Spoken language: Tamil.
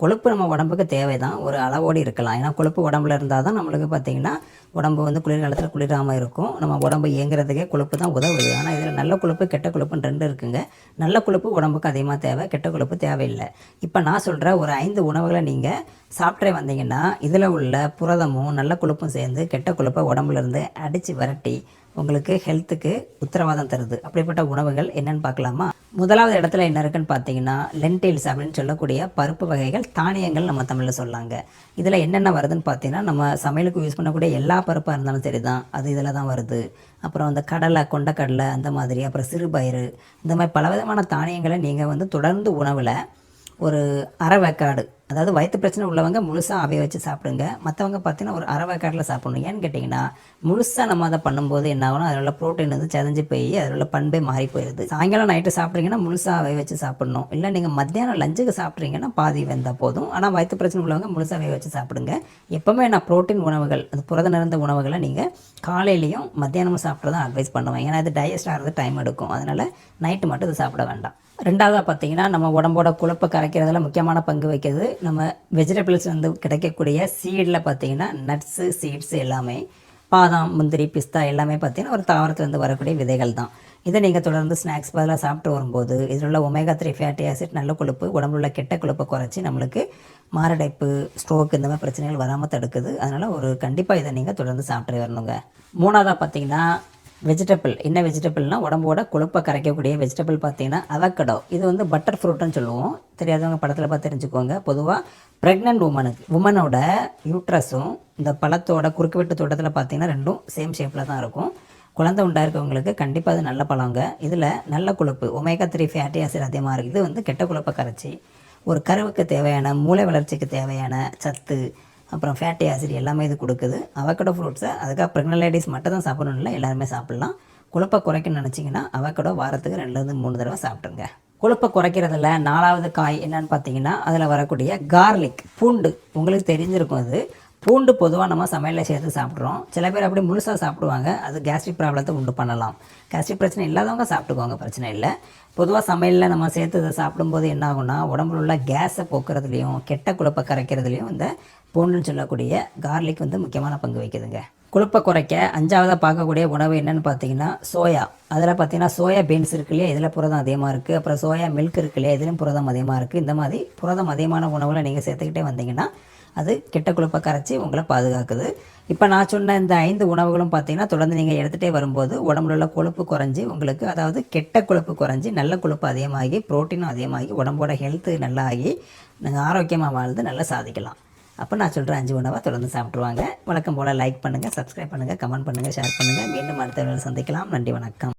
கொழுப்பு நம்ம உடம்புக்கு தேவை தான் ஒரு அளவோடு இருக்கலாம். ஏன்னா கொழுப்பு உடம்புல இருந்தால் தான் நம்மளுக்கு பார்த்திங்கன்னா உடம்பு வந்து குளிர்காலத்தில் குளிராமல் இருக்கும். நம்ம உடம்பு இயங்குறதுக்கே கொழுப்பு தான் உதவுது. ஆனால் இதில் நல்ல கொழுப்பு கெட்ட கொழுப்புன்னு ரெண்டு இருக்குங்க. நல்ல கொழுப்பு உடம்புக்கு அதிகமாக தேவை கெட்ட கொழுப்பு தேவையில்லை. இப்போ நான் சொல்கிற ஒரு ஐந்து உணவுகளை நீங்கள் சாப்பிட்டே வந்தீங்கன்னா இதில் உள்ள புரதமும் நல்ல கொழுப்பும் சேர்ந்து கெட்ட கொழுப்பை உடம்புலேருந்து அடித்து விரட்டி உங்களுக்கு ஹெல்த்துக்கு உத்தரவாதம் தருது. அப்படிப்பட்ட உணவுகள் என்னென்னு பார்க்கலாமா? முதலாவது இடத்துல என்ன இருக்குன்னு பார்த்தீங்கன்னா லென்டில்ஸ் அப்படின்னு சொல்லக்கூடிய பருப்பு வகைகள் தானியங்கள் நம்ம தமிழில் சொல்லாங்க. இதில் என்னென்ன வருதுன்னு பார்த்தீங்கன்னா நம்ம சமையலுக்கு யூஸ் பண்ணக்கூடிய எல்லா பருப்பாக இருந்தாலும் சரி தான் அது இதில் தான் வருது. அப்புறம் அந்த கடலை கொண்டக்கடலை அந்த மாதிரி அப்புறம் சிறுபயிறு இந்த மாதிரி பலவிதமான தானியங்களை நீங்கள் வந்து தொடர்ந்து உணவில் ஒரு அரை வேக்காடு அதாவது வயிற்று பிரச்சனை உள்ளவங்க முழுசாக அவைய வச்சு சாப்பிடுங்க. மற்றவங்க பார்த்தீங்கன்னா ஒரு அரை வேக்காட்டில் சாப்பிடணும். ஏன்னு கேட்டிங்கன்னா முழுசாக நம்ம அதை பண்ணும்போது என்ன ஆகும் அதில் உள்ள ப்ரோட்டீன் வந்து செதஞ்சு போய் அதில் உள்ள பண்பே மாறி போயிடுது. சாயங்காலம் நைட்டு சாப்பிட்றீங்கன்னா முழுசாக அவைய வச்சு சாப்பிடணும். இல்லை நீங்கள் மத்தியானம் லஞ்சுக்கு சாப்பிட்றீங்கன்னா பாதி வந்தால் போதும். ஆனால் வயிற்று பிரச்சனை உள்ளவங்க முழுசாக அவைய வச்சு சாப்பிடுங்க. எப்போவுமே நான் ப்ரோட்டீன் உணவுகள் அது புரத நிறைந்த உணவுகளை நீங்கள் காலையிலையும் மத்தியானமும் சாப்பிட்றதான் அட்வைஸ் பண்ணுவேன். ஏன்னா இது டைஜஸ்ட் ஆகிறது டைம் எடுக்கும். அதனால் நைட்டு மட்டும் இது சாப்பிட வேண்டாம். ரெண்டாவதாக பார்த்தீங்கன்னா நம்ம உடம்போட குழப்ப கரைக்கிறதுல முக்கியமான பங்கு வைக்கிறது நம்ம வெஜிடபிள்ஸ் வந்து கிடைக்கக்கூடிய சீடில் பார்த்தீங்கன்னா நட்ஸு சீட்ஸ் எல்லாமே பாதாம் முந்திரி பிஸ்தா எல்லாமே பார்த்தீங்கன்னா ஒரு தாவரத்துலேருந்து வரக்கூடிய விதைகள் தான். இதை நீங்கள் தொடர்ந்து ஸ்நாக்ஸ் பதிலாக சாப்பிட்டு வரும்போது இதில் உள்ள ஒமேகா த்ரீ ஃபேட்டி ஆசிட் நல்ல கொழுப்பு உடம்புல உள்ள கெட்ட கொழுப்பை குறைச்சி நம்மளுக்கு மாரடைப்பு ஸ்ட்ரோக் இந்த மாதிரி பிரச்சனைகள் வராமல் தடுக்குது. அதனால் ஒரு கண்டிப்பாக இதை நீங்கள் தொடர்ந்து சாப்பிட்டு வரணுங்க. மூணாவதாக பார்த்தீங்கன்னா வெஜிடபிள் என்ன வெஜிடபிள்னால் உடம்போட கொழுப்பை கரைக்கக்கூடிய வெஜிடபிள் பார்த்தீங்கன்னா அவக்கடோ இது வந்து பட்டர் ஃப்ரூட்டுன்னு சொல்லுவோம். தெரியாதவங்க படத்தில் பார்த்து தெரிஞ்சுக்கோங்க. பொதுவாக ப்ரெக்னென்ட் உமனுக்கு உமனோட யூட்ரஸும் இந்த பழத்தோட குறுக்கு வெட்டு தோட்டத்தில் பார்த்தீங்கன்னா ரெண்டும் சேம் ஷேப்பில் தான் இருக்கும். குழந்தை உண்டாயிருக்கவங்களுக்கு கண்டிப்பாக அது நல்ல பழங்க. இதில் நல்ல கொழுப்பு ஒமேகா த்ரீ ஃபேட்டி ஆசிட் அதிகமாக இருக்குது இது வந்து கெட்ட கொழுப்பை கரைச்சி ஒரு கருவுக்கு தேவையான மூளை வளர்ச்சிக்கு தேவையான சத்து அப்புறம் ஃபேட்டி ஆசிட் எல்லாமே இது கொடுக்குது. அவக்கடோ ஃப்ரூட்ஸை அதுக்காக ப்ரெக்னென்ட் லேடிஸ் மட்டும் தான் சாப்பிடணும் இல்லை எல்லாருமே சாப்பிட்லாம். குழப்ப குறைக்கணும்னு நினச்சிங்கன்னா அவக்கடோ வாரத்துக்கு ரெண்டுலேருந்து மூணு தடவை சாப்பிட்ருங்க குழப்ப குறைக்கிறதுல நாலாவது காய் என்னன்னு பார்த்தீங்கன்னா அதில் வரக்கூடிய கார்லிக் பூண்டு. உங்களுக்கு தெரிஞ்சிருக்கும் அது. பூண்டு பொதுவாக நம்ம சமையலில் சேர்த்து சாப்பிட்றோம். சில பேர் அப்படி முழுசாக சாப்பிடுவாங்க. அது கேஸ்ட்ரிக் ப்ராப்ளத்தை உண்டு பண்ணலாம். கேஸ்ட்ரிக் பிரச்சனை இல்லாதவங்க சாப்பிட்டுக்கோங்க பிரச்சனை இல்லை. பொதுவாக சமையலில் நம்ம சேர்த்து இதை சாப்பிடும்போது என்ன ஆகும்னா உடம்புல உள்ள கேஸை போக்குறதுலையும் கெட்ட குழப்ப கரைக்கிறதுலையும் இந்த பூண்டுன்னு சொல்லக்கூடிய கார்லிக் வந்து முக்கியமான பங்கு வகிக்குதுங்க. கொழுப்பை குறைக்க அஞ்சாவதாக பார்க்கக்கூடிய உணவு என்னன்னு பார்த்தீங்கன்னா சோயா. அதில் பார்த்தீங்கன்னா சோயா பீன்ஸ் இருக்கு இல்லையா? இதில் புரதம் அதிகமாக இருக்குது அப்புறம் சோயா மில்க் இருக்கு இல்லையா? இதிலும் புரதம் அதிகமாக இருக்குது இந்த மாதிரி புரதம் அதிகமான உணவுகளை நீங்கள் சேர்த்துக்கிட்டே வந்தீங்கன்னா அது கெட்ட கொழுப்பை கரைச்சி உங்களை பாதுகாக்குது. இப்போ நான் சொன்ன இந்த ஐந்து உணவுகளும் பார்த்தீங்கன்னா தொடர்ந்து நீங்கள் எடுத்துகிட்டே வரும்போது உடம்புல உள்ள கொழுப்பு குறைஞ்சி உங்களுக்கு அதாவது கெட்ட கொழுப்பு குறைஞ்சி நல்ல கொழுப்பு அதிகமாகி ப்ரோட்டீனும் அதிகமாகி உடம்போட ஹெல்த்து நல்லா ஆகி நீங்கள் ஆரோக்கியமாக வாழ்ந்து நல்லா சாதிக்கலாம். அப்போ நான் சொல்கிற அஞ்சு உணவை தொடர்ந்து சாப்பிட்ருவாங்க வழக்கம் போல் லைக் பண்ணுங்கள் சப்ஸ்கிரைப் பண்ணுங்கள் கமெண்ட் பண்ணுங்கள் ஷேர் பண்ணுங்கள் மீண்டும் அடுத்த சந்திக்கலாம். நன்றி வணக்கம்.